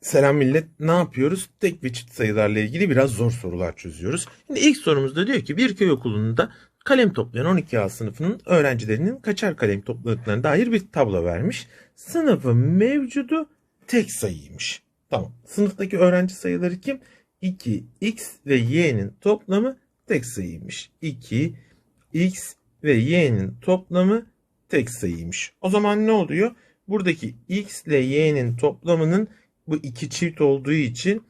Selam millet. Ne yapıyoruz? Tek ve çift sayılarla ilgili biraz zor sorular çözüyoruz. Şimdi ilk sorumuzda diyor ki bir köy okulunda kalem toplayan 12A sınıfının öğrencilerinin kaçar kalem topladıklarına dair bir tablo vermiş. Sınıfın mevcudu tek sayıymış. Tamam. Sınıftaki öğrenci sayıları kim? 2, x ve y'nin toplamı tek sayıymış. 2, x ve y'nin toplamı tek sayıymış. O zaman ne oluyor? Buradaki x ile y'nin toplamının bu iki çift olduğu için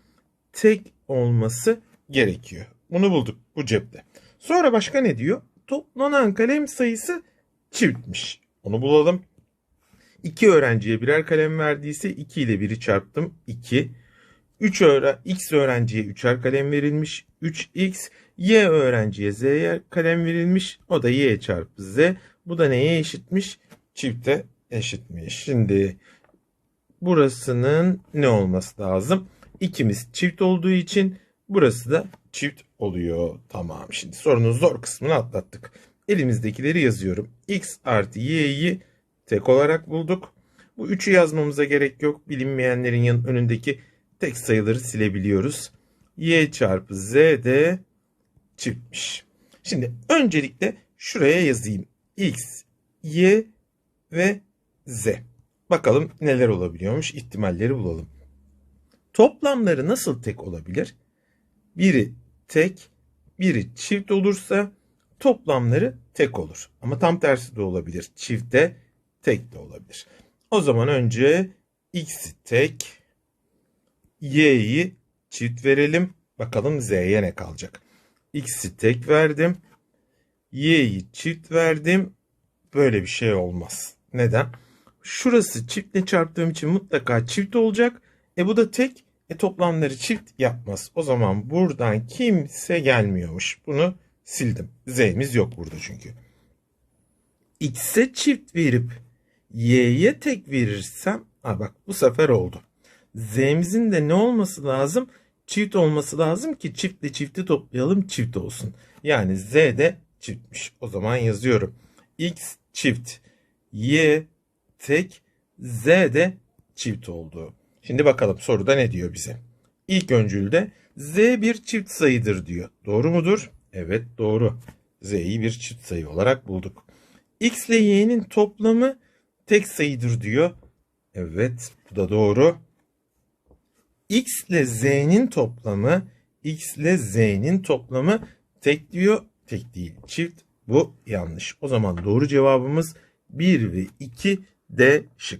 tek olması gerekiyor. Bunu bulduk bu cepte. Sonra başka ne diyor? Toplanan kalem sayısı çiftmiş. Onu bulalım. 2 öğrenciye birer kalem verdiyse 2 ile 1'i çarptım 2. 3 öğren x öğrenciye 3'er kalem verilmiş. 3x y öğrenciye z'ye kalem verilmiş. O da y çarpı z. Bu da neye eşitmiş? Çifte eşitmiş. Şimdi burasının ne olması lazım? İkimiz çift olduğu için burası da çift oluyor. Tamam şimdi sorunun zor kısmını atlattık. Elimizdekileri yazıyorum. x artı y'yi tek olarak bulduk. Bu 3'ü yazmamıza gerek yok. Bilinmeyenlerin yan önündeki tek sayıları silebiliyoruz. y çarpı z de çiftmiş. Şimdi öncelikle şuraya yazayım. x, y ve z. Bakalım neler olabiliyormuş ihtimalleri bulalım. Toplamları nasıl tek olabilir? Biri tek, biri çift olursa toplamları tek olur. Ama tam tersi de olabilir. Çifte tek de olabilir. O zaman önce x'i tek, y'yi çift verelim. Bakalım z'ye ne kalacak. x'i tek verdim. y'yi çift verdim. Böyle bir şey olmaz. Neden? Şurası çiftle çarptığım için mutlaka çift olacak. E bu da tek. E toplamları çift yapmaz. O zaman buradan kimse gelmiyormuş. Bunu sildim. Z'miz yok burada çünkü. X'e çift verip Y'ye tek verirsem ha bak bu sefer oldu. Z'mizin de ne olması lazım? Çift olması lazım ki çiftle çifti toplayalım çift olsun. Yani Z de çiftmiş. O zaman yazıyorum. X çift. Y tek. Z de çift oldu. Şimdi bakalım soruda ne diyor bize? İlk öncülde Z bir çift sayıdır diyor. Doğru mudur? Evet doğru. Z'yi bir çift sayı olarak bulduk. X ile Y'nin toplamı tek sayıdır diyor. Evet bu da doğru. X ile Z'nin toplamı X ile Z'nin toplamı tek diyor. Tek değil çift. Bu yanlış. O zaman doğru cevabımız 1 ve 2 D şık.